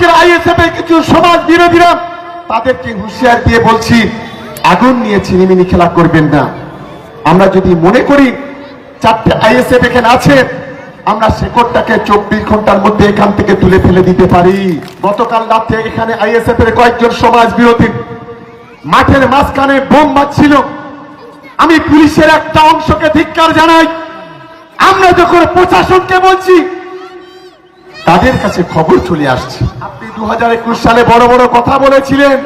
আজকের আইএসএফ এর কিছু সমাজ বিরোধীরা তাদেরকে হুঁশিয়ার দিয়ে বলছি, আগুন নিয়ে ছিনিমিনি খেলা করবেন না। আমরা যদি মনে করি চারটে আইএসএফ এখানে আছে, আমরা শেকড়টাকে চব্বিশ ঘণ্টার মধ্যে এখান থেকে তুলে ফেলে দিতে পারি। গতকাল রাতে এখানে আইএসএফ এর কয়েকজন সমাজ বিরোধী মাঠের মাঝখানে বোম মারছিল। আমি পুলিশের একটা অংশকে ধিক্কার জানাই। আমরা যখন প্রশাসনকে বলছি, তাদের কাছে খবর চলে আসছে। দু হাজার একুশ সালে বড় বড় কথা বলেছিলেন।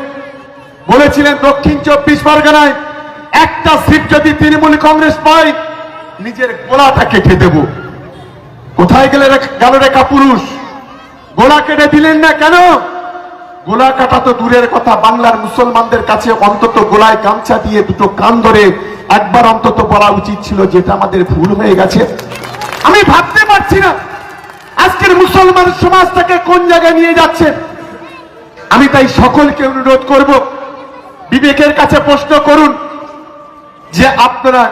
বলেছিলেন দক্ষিণ চব্বিশ পরগনায় একটা সিট যদি তৃণমূল কংগ্রেস পায়, নিজের গোলাটা কেটে দেব। কোথায় গেলে গেল রেখা পুরুষ গোলা কেটে দিলেন না কেন? গোলা কাটা তো দূরের কথা, বাংলার মুসলমানদের কাছে অন্তত গোলায় গামছা দিয়ে দুটো কান ধরে একবার অন্তত বলা উচিত ছিল যেটা আমাদের ভুল হয়ে গেছে। আমি ভাবতে পারছি না আজকের মুসলমান সমাজটাকে কোন জায়গায় নিয়ে যাচ্ছে। আমি তাই সকলকে অনুরোধ করব, বিবেকের কাছে প্রশ্ন করুন যে আপনারা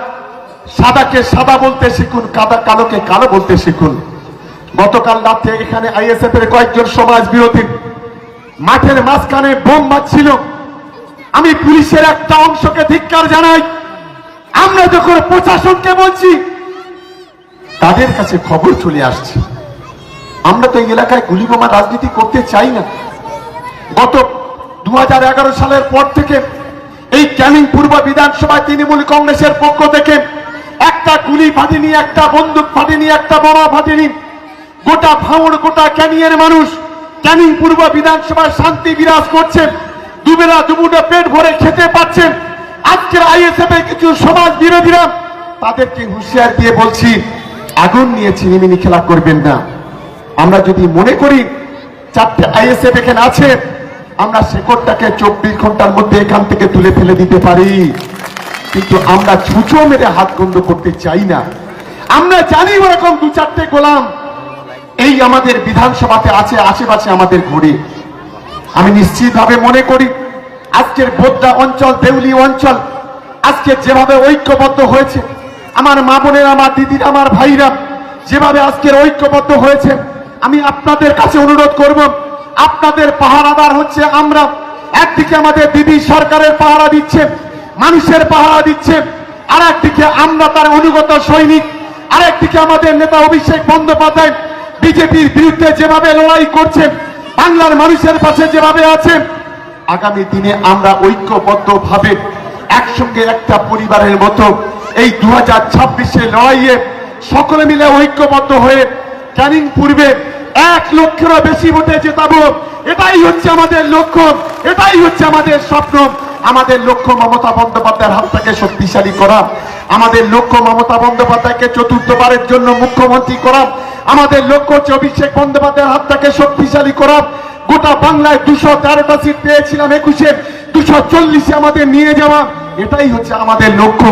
সাদাকে সাদা বলতে শিখুন, কাদা কালোকে কালো বলতে শিখুন। গতকাল রাতে এখানে আইএসএফ এর কয়েকজন সমাজ বিরোধী মাঠের মাঝখানে বোম মারছিল। আমি পুলিশের একটা অংশকে ধিক্কার জানাই। আমরা যখন প্রশাসনকে বলছি, তাদের কাছে খবর চলে আসছে। আমরা তো এই এলাকায় গুলি বোমা রাজনীতি করতে চাই না। গত দু হাজার এগারো সালের পর থেকে এই ক্যানিং পূর্ব বিধানসভায় তৃণমূল কংগ্রেসের পক্ষ থেকে একটা গুলি ফাটেনি একটা বন্দুক ফাটেনি একটা বোমা ফাটেনি গোটা ভাঙড়, গোটা ক্যানিংয়ের মানুষ ক্যানিং পূর্ব বিধানসভায় শান্তি বিরাজ করছে দুবেলা দুমুটো পেট ভরে খেতে পাচ্ছেন। আজকের আইএসএফ এর কিছু সমাজ বিরোধীরা তাদেরকে হুঁশিয়ার দিয়ে বলছি, আগুন নিয়ে ছিনিমিনি খেলা করবেন না। আমরা যদি মনে করি চারটে আইএসএফ এখানে আছে আমরা শেকড়টাকে চব্বিশ ঘণ্টার মধ্যে এখান থেকে তুলে ফেলে দিতে পারি। কিন্তু আমরা ছুঁচো মেরে হাত বন্ধ করতে চাই না। আমরা জানি ওরকম দু চারটে গোলাম। এই আমাদের বিধানসভাতে আছে, আশেপাশে আমাদের ঘুরে। আমি নিশ্চিতভাবে মনে করি, আজকের বোদ্দা অঞ্চল, দেউলি অঞ্চল, আজকে যেভাবে ঐক্যবদ্ধ হয়েছে, আমার মা বোনেরা, আমার দিদিরা, আমার ভাইরা, যেভাবে আজকের ঐক্যবদ্ধ হয়েছে, আমি আপনাদের কাছে অনুরোধ করব আপনাদের পাহারাদার হচ্ছে আমরা। একদিকে আমাদের দিদি সরকারের পাহারা দিচ্ছে, মানুষের পাহারা দিচ্ছে। আর একদিকে আমরা তার অনুগত সৈনিক। আরেকদিকে আমাদের নেতা অভিষেক বন্দ্যোপাধ্যায় বিজেপির বিরুদ্ধে যেভাবে লড়াই করছে, বাংলার মানুষের পাশে যেভাবে আছে, আগামী দিনে আমরা ঐক্যবদ্ধ ভাবে একসঙ্গে একটা পরিবারের মতো এই দু হাজার ছাব্বিশে লড়াইয়ে সকলে মিলে ঐক্যবদ্ধ হয়ে ক্যানিং পূর্বে এক লক্ষেরও বেশি ভোটে জেতাবো। এটাই হচ্ছে আমাদের লক্ষ্য, এটাই হচ্ছে আমাদের স্বপ্ন। আমাদের লক্ষ্য মমতা বন্দ্যোপাধ্যায়ের হাতটাকে শক্তিশালী করা। আমাদের লক্ষ্য মমতা বন্দ্যোপাধ্যায়কে চতুর্থবারের জন্য মুখ্যমন্ত্রী করা। আমাদের লক্ষ্য হচ্ছে অভিষেক বন্দ্যোপাধ্যায়ের হাতটাকে শক্তিশালী করা। গোটা বাংলায় দুশো তেরোটা সিট পেয়েছিলাম একুশে, দুশো চল্লিশে আমাদের নিয়ে যাওয়া। এটাই হচ্ছে আমাদের লক্ষ্য।